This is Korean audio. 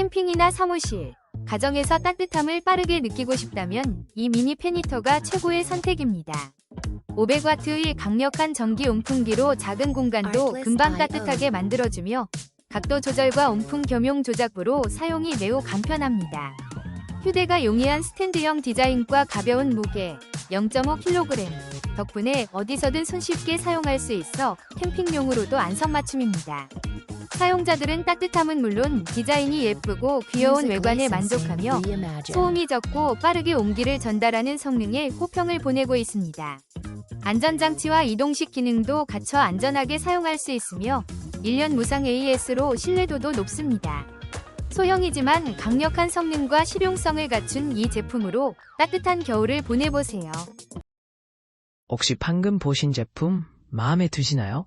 캠핑이나 사무실, 가정에서 따뜻함을 빠르게 느끼고 싶다면 이 미니 페니터가 최고의 선택입니다. 500와트의 강력한 전기 온풍기로 작은 공간도 금방 따뜻하게 만들어주며 각도 조절과 온풍 겸용 조작부로 사용이 매우 간편합니다. 휴대가 용이한 스탠드형 디자인과 가벼운 무게 0.5kg 덕분에 어디서든 손쉽게 사용할 수 있어 캠핑용으로도 안성맞춤입니다. 사용자들은 따뜻함은 물론 디자인이 예쁘고 귀여운 외관에 만족하며 소음이 적고 빠르게 온기를 전달하는 성능에 호평을 보내고 있습니다. 안전장치와 이동식 기능도 갖춰 안전하게 사용할 수 있으며 1년 무상 AS로 신뢰도도 높습니다. 소형이지만 강력한 성능과 실용성을 갖춘 이 제품으로 따뜻한 겨울을 보내보세요. 혹시 방금 보신 제품 마음에 드시나요?